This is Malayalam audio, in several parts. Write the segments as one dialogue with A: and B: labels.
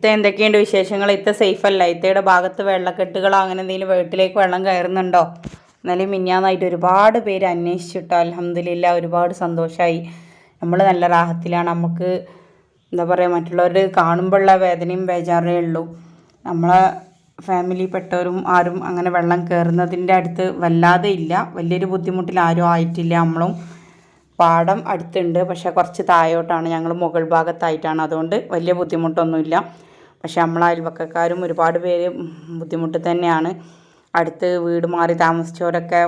A: ഇത്ത എന്തൊക്കെയുണ്ട് വിശേഷങ്ങൾ? ഇത്ത സേഫ് അല്ല ഇത്തയുടെ ഭാഗത്ത് വെള്ളക്കെട്ടുകളോ അങ്ങനെ എന്തെങ്കിലും വീട്ടിലേക്ക് വെള്ളം കയറുന്നുണ്ടോ? എന്നാലും മിന്നാന്നായിട്ട് ഒരുപാട് പേര് അന്വേഷിച്ചിട്ടോ അലഹമ്മദില്ല ഒരുപാട് സന്തോഷമായി നമ്മൾ നല്ല റാഹത്തിലാണ്. നമുക്ക് എന്താ പറയുക മറ്റുള്ളവർ കാണുമ്പോഴുള്ള വേദനയും ബേജാറേ ഉള്ളൂ. നമ്മളെ ഫാമിലി പെട്ടവരും ആരും അങ്ങനെ വെള്ളം കയറുന്നതിന്റെ അടുത്ത് വല്ലാതെ ഇല്ല. വലിയൊരു ബുദ്ധിമുട്ടിൽ ആരും ആയിട്ടില്ല. നമ്മളും പാടം അടുത്തുണ്ട്. പക്ഷേ കുറച്ച് താഴോട്ടാണ്. ഞങ്ങൾ മുകൾ ഭാഗത്തായിട്ടാണ് അതുകൊണ്ട് വലിയ ബുദ്ധിമുട്ടൊന്നുമില്ല. പക്ഷേ നമ്മളെ അയൽവക്കക്കാരും ഒരുപാട് പേര് ബുദ്ധിമുട്ട് തന്നെയാണ്. അടുത്ത് വീട് മാറി താമസിച്ചവരൊക്കെ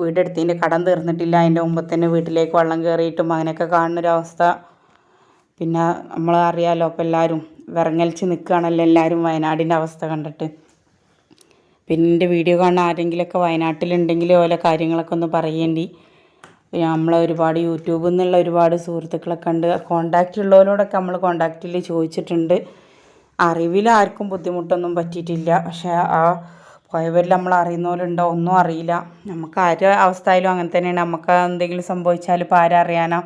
A: വീടെടുത്തതിന്റെ കടം തീർന്നിട്ടില്ല. അതിന്റെ മുമ്പ് തന്നെ വീട്ടിലേക്ക് വെള്ളം കയറിയിട്ടും അങ്ങനെയൊക്കെ കാണുന്നൊരവസ്ഥ. പിന്നെ നമ്മൾ അറിയാമല്ലോ അപ്പോൾ എല്ലാവരും വിറങ്ങലിച്ച് നിൽക്കുകയാണല്ലോ എല്ലാവരും വയനാടിന്റെ അവസ്ഥ കണ്ടിട്ട്. പിന്നെ എന്റെ വീഡിയോ കാണുന്ന ആരെങ്കിലുമൊക്കെ വയനാട്ടിലുണ്ടെങ്കിൽ ഓരോ കാര്യങ്ങളൊക്കെ ഒന്ന് പറയേണ്ടി. നമ്മൾ ഒരുപാട് യൂട്യൂബിൽ നിന്നുള്ള ഒരുപാട് സുഹൃത്തുക്കളൊക്കെ ഉണ്ട് കോണ്ടാക്റ്റ് ഉള്ളവരോടൊക്കെ നമ്മൾ കോണ്ടാക്റ്റിൽ ചോദിച്ചിട്ടുണ്ട്. അറിവിൽ ആർക്കും ബുദ്ധിമുട്ടൊന്നും പറ്റിയിട്ടില്ല. പക്ഷേ ആ പോയവരിൽ നമ്മൾ അറിയുന്നവരുണ്ടോ ഒന്നും അറിയില്ല. നമുക്ക് ആരുടെ അവസ്ഥയിലും അങ്ങനെ തന്നെയാണ്. നമുക്ക് എന്തെങ്കിലും സംഭവിച്ചാൽ ഇപ്പോൾ ആരറിയാനോ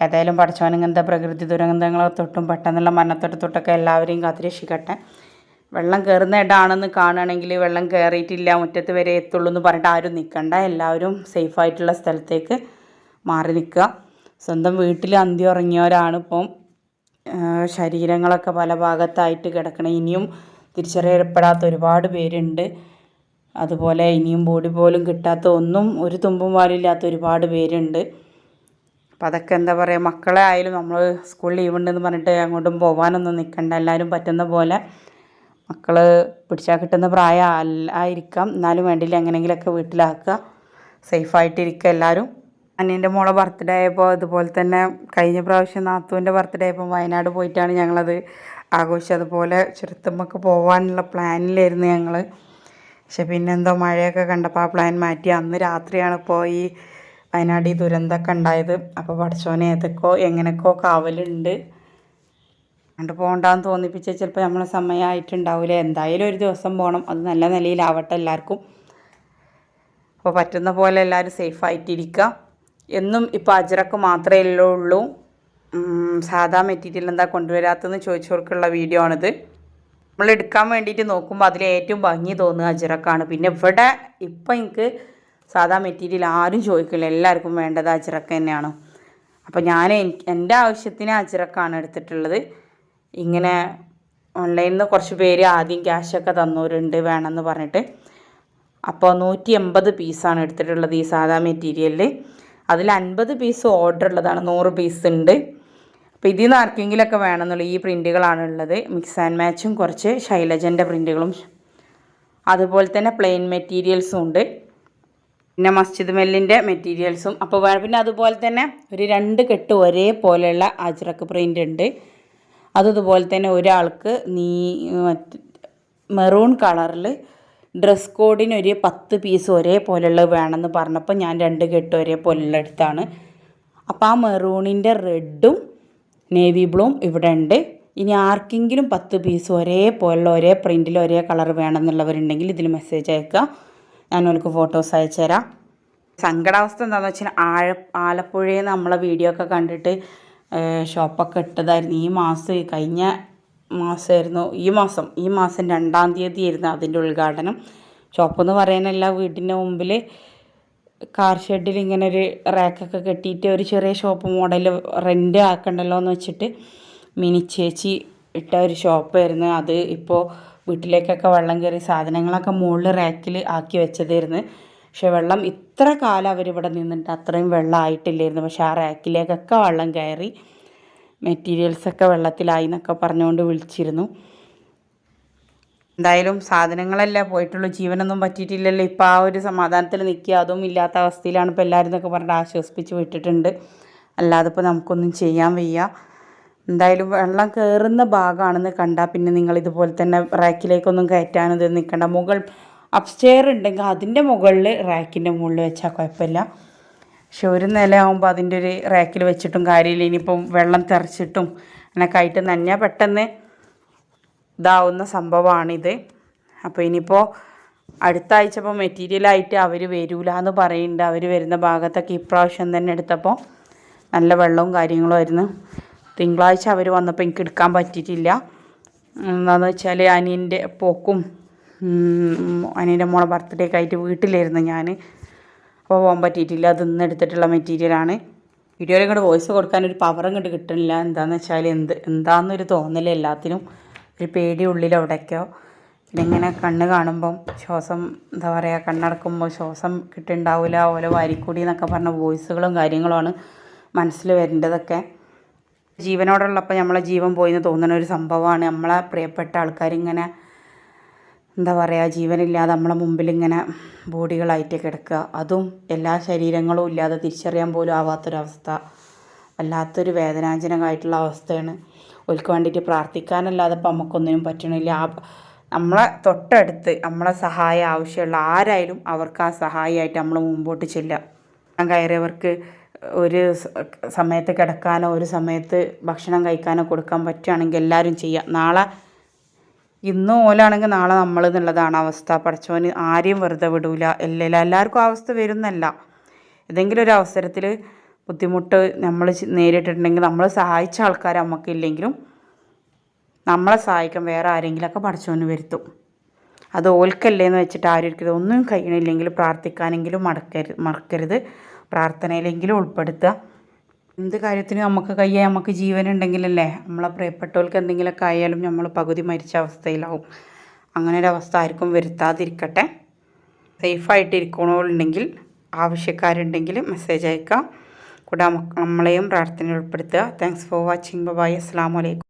A: ഏതായാലും പഠിച്ചവൻ ഇങ്ങനത്തെ പ്രകൃതി ദുരന്തങ്ങളെ തൊട്ടും പെട്ടെന്നുള്ള മരണത്തൊട്ട് തൊട്ടൊക്കെ എല്ലാവരെയും കാത്തിരക്ഷിക്കട്ടെ. വെള്ളം കയറുന്ന ഇടാണെന്ന് കാണുകയാണെങ്കിൽ വെള്ളം കയറിയിട്ടില്ല മുറ്റത്ത് വരെ എത്തുള്ളൂ എന്ന് പറഞ്ഞിട്ട് ആരും നിൽക്കണ്ട. എല്ലാവരും സേഫായിട്ടുള്ള സ്ഥലത്തേക്ക് മാറി നിൽക്കുക. സ്വന്തം വീട്ടിൽ അന്തി ഉറങ്ങിയവരാണ് ഇപ്പം. ശരീരങ്ങളൊക്കെ പല ഭാഗത്തായിട്ട് കിടക്കണം. ഇനിയും തിരിച്ചറിയപ്പെടാത്ത ഒരുപാട് പേരുണ്ട്. അതുപോലെ ഇനിയും ബോഡി പോലും കിട്ടാത്ത ഒന്നും ഒരു തുമ്പും പാലില്ലാത്ത ഒരുപാട് പേരുണ്ട്. അപ്പം അതൊക്കെ എന്താ പറയുക മക്കളെ ആയാലും നമ്മൾ സ്കൂൾ ലീവ് ഉണ്ടെന്ന് പറഞ്ഞിട്ട് അങ്ങോട്ടും പോകാനൊന്നും നിൽക്കണ്ട എല്ലാവരും പറ്റുന്ന പോലെ മക്കൾ പിടിച്ചാൽ കിട്ടുന്ന പ്രായം ആയിരിക്കാം. എന്നാലും വേണ്ടില്ല എങ്ങനെയെങ്കിലുമൊക്കെ വീട്ടിലാക്കുക. സേഫായിട്ടിരിക്കുക എല്ലാവരും. അനിയന്റെ മോളെ ബർത്ത്ഡേ ആയപ്പോൾ അതുപോലെ തന്നെ കഴിഞ്ഞ പ്രാവശ്യം നാത്തുവിന്റെ ബർത്ത്ഡേ ആയപ്പോൾ വയനാട് പോയിട്ടാണ് ഞങ്ങളത് ആഘോഷിച്ചത്. അതുപോലെ ചെറുത്തമ്മക്ക് പോകാനുള്ള പ്ലാനിലായിരുന്നു ഞങ്ങൾ പക്ഷെ പിന്നെന്തോ മഴയൊക്കെ കണ്ടപ്പോൾ ആ പ്ലാൻ മാറ്റി. അന്ന് രാത്രിയാണ് ഇപ്പോൾ ഈ വയനാട് ഈ ദുരന്തമൊക്കെ ഉണ്ടായത്. അപ്പോൾ പഠിച്ചോനെ ഏതൊക്കെയോ എങ്ങനെയൊക്കെയോ കാവലുണ്ട്. അങ്ങോട്ട് പോകണ്ടെന്ന് തോന്നിപ്പിച്ച ചിലപ്പോൾ നമ്മളെ സമയമായിട്ടുണ്ടാവില്ല. എന്തായാലും ഒരു ദിവസം പോകണം അത് നല്ല നിലയിലാവട്ടെ എല്ലാവർക്കും. അപ്പോൾ പറ്റുന്ന പോലെ എല്ലാവരും സേഫായിട്ടിരിക്കുക എന്നും ഇപ്പോൾ അജറക്ക് മാത്രമേ ഉള്ളൂ. സാധാ മെറ്റീരിയൽ എന്താ കൊണ്ടുവരാത്തതെന്ന് ചോദിച്ചവർക്കുള്ള വീഡിയോ ആണിത്. നമ്മൾ എടുക്കാൻ വേണ്ടിയിട്ട് നോക്കുമ്പോൾ അതിൽ ഏറ്റവും ഭംഗി തോന്നുക അജറക്കാണ് പിന്നെ ഇവിടെ ഇപ്പം എനിക്ക് സാധാ മെറ്റീരിയൽ ആരും ചോദിക്കില്ല. എല്ലാവർക്കും വേണ്ടത് അജറക്ക് തന്നെയാണ്. അപ്പോൾ ഞാൻ എന്റെ ആവശ്യത്തിന് അജറക്കാണ് എടുത്തിട്ടുള്ളത്. ഇങ്ങനെ ഓൺലൈനിൽ നിന്ന് കുറച്ച് പേര് ആദ്യം ക്യാഷൊക്കെ തന്നവരുണ്ട് വേണമെന്ന് പറഞ്ഞിട്ട്. അപ്പോൾ നൂറ്റി എൺപത് പീസാണ് എടുത്തിട്ടുള്ളത് ഈ സാധാ മെറ്റീരിയലിൽ അതിൽ അൻപത് പീസ് ഓർഡർ ഉള്ളതാണ് നൂറ് പീസ് ഉണ്ട്. അപ്പോൾ ഇതിൽ നിന്ന് ആർക്കെങ്കിലുമൊക്കെ വേണമെന്നുള്ള ഈ പ്രിന്റുകളാണ് ഉള്ളത്. മിക്സ് ആൻഡ് മാച്ചും കുറച്ച് ശൈലജന്റെ പ്രിന്റുകളും അതുപോലെ തന്നെ പ്ലെയിൻ മെറ്റീരിയൽസും ഉണ്ട്. പിന്നെ മസ്ജിദ് മെല്ലിന്റെ മെറ്റീരിയൽസും അപ്പോൾ പിന്നെ അതുപോലെ തന്നെ ഒരു രണ്ട് കെട്ട് ഒരേപോലെയുള്ള അജ്രക്ക് പ്രിന്റ് ഉണ്ട്. അതുപോലെ തന്നെ ഒരാൾക്ക് നീ മെറൂൺ കളറിൽ ഡ്രസ് കോഡിന് ഒരു പത്ത് പീസ് ഒരേപോലെയുള്ളത് വേണമെന്ന് പറഞ്ഞപ്പോൾ ഞാൻ രണ്ട് കെട്ട് ഒരേപോലെയുള്ള എടുത്താണ്. അപ്പോൾ ആ മെറൂണിന്റെ റെഡും നേവി ബ്ലൂവും ഇവിടെ ഉണ്ട്. ഇനി ആർക്കെങ്കിലും പത്ത് പീസ് ഒരേപോലുള്ള ഒരേ പ്രിന്റിൽ ഒരേ കളർ വേണമെന്നുള്ളവരുണ്ടെങ്കിൽ ഇതിൽ മെസ്സേജ് അയക്കുക. ഞാൻ അവർക്ക് ഫോട്ടോസ് അയച്ചു തരാം. സങ്കടാവസ്ഥ എന്താണെന്ന് വെച്ചാൽ ആഴ ആലപ്പുഴയിൽ നമ്മളെ വീഡിയോ ഒക്കെ കണ്ടിട്ട് ഷോപ്പൊക്കെ ഇട്ടതായിരുന്നു. ഈ മാസം കഴിഞ്ഞ മാസമായിരുന്നു. ഈ മാസം ഈ മാസം രണ്ടാം തീയതി ആയിരുന്നു അതിന്റെ ഉദ്ഘാടനം. ഷോപ്പ് എന്ന് പറയാനല്ല വീട്ടിന്റെ മുമ്പിൽ കാർ ഷെഡിൽ ഇങ്ങനെ ഒരു റാക്കൊക്കെ കെട്ടിയിട്ട് ഒരു ചെറിയ ഷോപ്പ് മോഡൽ റെന്റ് ആക്കണ്ടല്ലോ എന്ന് വെച്ചിട്ട് മിനി ചേച്ചി ഇട്ട ഒരു ഷോപ്പായിരുന്നു. അത് ഇപ്പോൾ വീട്ടിലേക്കൊക്കെ വെള്ളം കയറി സാധനങ്ങളൊക്കെ മുകളിൽ റാക്കിൽ ആക്കി വെച്ചതായിരുന്നു. പക്ഷെ വെള്ളം ഇത്ര കാലം അവരിവിടെ നിന്നിട്ട് അത്രയും വെള്ളം ആയിട്ടില്ലായിരുന്നു. പക്ഷെ ആ റാക്കിലേക്കൊക്കെ വെള്ളം കയറി മെറ്റീരിയൽസൊക്കെ വെള്ളത്തിലായി എന്നൊക്കെ പറഞ്ഞുകൊണ്ട് വിളിച്ചിരുന്നു. എന്തായാലും സാധനങ്ങളല്ലേ പോയിട്ടുള്ളൂ. ജീവനൊന്നും പറ്റിയിട്ടില്ലല്ലോ. ഇപ്പോൾ ആ ഒരു സമാധാനത്തിൽ നിൽക്കുക. അതും ഇല്ലാത്ത അവസ്ഥയിലാണ് ഇപ്പോൾ എല്ലാവരും എന്നൊക്കെ പറഞ്ഞിട്ട് ആശ്വസിപ്പിച്ച് വിട്ടിട്ടുണ്ട്. അല്ലാതെ ഇപ്പോൾ നമുക്കൊന്നും ചെയ്യാൻ വയ്യ. എന്തായാലും വെള്ളം കയറുന്ന ഭാഗമാണെന്ന് കണ്ടാൽ പിന്നെ നിങ്ങൾ ഇതുപോലെ തന്നെ റാക്കിലേക്കൊന്നും കയറ്റാനും ഇത് നിൽക്കണ്ട. മുകൾ അപ്സ്റ്റെയർ ഉണ്ടെങ്കിൽ അതിന്റെ മുകളിൽ റാക്കിന്റെ മുകളിൽ വെച്ചാൽ കുഴപ്പമില്ല. പക്ഷെ ഒരു നിലയാകുമ്പോൾ അതിന്റെ ഒരു റാക്കിൽ വെച്ചിട്ടും കാര്യമില്ല. ഇനിയിപ്പം വെള്ളം തെറിച്ചിട്ടും അങ്ങനെയൊക്കെ ആയിട്ട് നനഞ്ഞാൽ പെട്ടെന്ന് ഇതാവുന്ന സംഭവമാണിത് അപ്പോൾ ഇനിയിപ്പോൾ അടുത്ത ആഴ്ച ഇപ്പോൾ മെറ്റീരിയലായിട്ട് അവർ വരൂല എന്ന് പറയുന്നുണ്ട്. അവർ വരുന്ന ഭാഗത്തൊക്കെ ഇപ്രാവശ്യം തന്നെ എടുത്തപ്പോൾ നല്ല വെള്ളവും കാര്യങ്ങളും ആയിരുന്നു. തിങ്കളാഴ്ച അവർ വന്നപ്പോൾ എനിക്ക് എടുക്കാൻ പറ്റിയിട്ടില്ല. എന്താണെന്ന് വെച്ചാൽ അനിയന്റെ പോക്കും അനിയന്റെ മോളെ ബർത്ത്ഡേ ഒക്കെ ആയിട്ട് വീട്ടിലായിരുന്നു ഞാൻ പോകാൻ പറ്റിയിട്ടില്ല. അത് ഇന്ന് എടുത്തിട്ടുള്ള മെറ്റീരിയലാണ് വീഡിയോയിൽ ഇങ്ങോട്ട് വോയിസ് കൊടുക്കാൻ ഒരു പവർ ഇങ്ങോട്ട് കിട്ടണില്ല. എന്താണെന്ന് വെച്ചാൽ എന്ത് എന്താണെന്നൊരു തോന്നൽ എല്ലാത്തിനും. ഒരു പേടി ഉള്ളിൽ എവിടേക്കോ പിന്നെ ഇങ്ങനെ കണ്ണ് കാണുമ്പം ശ്വാസം എന്താ പറയുക കണ്ണടക്കുമ്പോൾ ശ്വാസം കിട്ടുണ്ടാവില്ല ഓല വാരിക്കൂടി എന്നൊക്കെ പറഞ്ഞ വോയിസുകളും കാര്യങ്ങളുമാണ് മനസ്സിൽ വരേണ്ടതൊക്കെ. ജീവനോടുള്ളപ്പോൾ നമ്മളെ ജീവൻ പോയി എന്ന് തോന്നുന്ന ഒരു സംഭവമാണ് നമ്മളെ പ്രിയപ്പെട്ട ആൾക്കാരിങ്ങനെ എന്താ പറയുക ജീവനില്ലാതെ നമ്മളെ മുമ്പിൽ ഇങ്ങനെ ബോഡികളായിട്ട് കിടക്കുക. അതും എല്ലാ ശരീരങ്ങളും ഇല്ലാതെ തിരിച്ചറിയാൻ പോലും ആവാത്തൊരവസ്ഥ. വല്ലാത്തൊരു വേദനാജനകമായിട്ടുള്ള അവസ്ഥയാണ്. ഓൽക്ക് വേണ്ടിയിട്ട് പ്രാർത്ഥിക്കാനല്ലാതെ ഇപ്പം നമുക്കൊന്നിനും പറ്റണില്ല. ആ നമ്മളെ തൊട്ടടുത്ത് നമ്മളെ സഹായം ആവശ്യമുള്ള ആരായാലും അവർക്ക് ആ സഹായമായിട്ട് നമ്മൾ മുമ്പോട്ട് ചെല്ലുക. ഞാൻ കയറിയവർക്ക് ഒരു സമയത്ത് കിടക്കാനോ ഒരു സമയത്ത് ഭക്ഷണം കഴിക്കാനോ കൊടുക്കാൻ പറ്റുകയാണെങ്കിൽ എല്ലാവരും ചെയ്യുക. നാളെ ഇന്ന് ഓലാണെങ്കിൽ നാളെ നമ്മൾ എന്നുള്ളതാണ് അവസ്ഥ. പഠിച്ചവന് ആരെയും വെറുതെ വിടൂല. എല്ലാം എല്ലാവർക്കും അവസ്ഥ വരുന്നല്ല ഏതെങ്കിലും ഒരു അവസരത്തിൽ ബുദ്ധിമുട്ട് നമ്മൾ നേരിട്ടിട്ടുണ്ടെങ്കിൽ നമ്മൾ സഹായിച്ച ആൾക്കാർ നമുക്കില്ലെങ്കിലും നമ്മളെ സഹായിക്കാൻ വേറെ ആരെങ്കിലുമൊക്കെ പഠിച്ചവന് വരുത്തും. അത് ഓൽക്കല്ലേന്ന് വെച്ചിട്ട് ആരും ഒന്നും കഴിയണില്ലെങ്കിൽ പ്രാർത്ഥിക്കാനെങ്കിലും മടക്കരുത് മറക്കരുത്. പ്രാർത്ഥനയിലെങ്കിലും ഉൾപ്പെടുത്തുക. എന്ത് കാര്യത്തിനും നമുക്ക് കയ്യെ നമുക്ക് ജീവൻ ഉണ്ടെങ്കിലല്ലേ നമ്മളെ പ്രിയപ്പെട്ടവർക്ക് എന്തെങ്കിലുമൊക്കെ ആയാലും നമ്മൾ പകുതി മരിച്ച അവസ്ഥയിലാവും. അങ്ങനെ ഒരു അവസ്ഥ ആർക്കും വരുത്താതിരിക്കട്ടെ. സേഫായിട്ട് ഇരിക്കണോളുണ്ടെങ്കിൽ ആവശ്യക്കാരുണ്ടെങ്കിൽ മെസ്സേജ് അയക്കാം. കൂടെ നമ്മളെയും പ്രാർത്ഥനയിൽ ഉൾപ്പെടുത്തുക. താങ്ക്സ് ഫോർ വാച്ചിങ് ബൈ അസ്സാം വലൈക്കും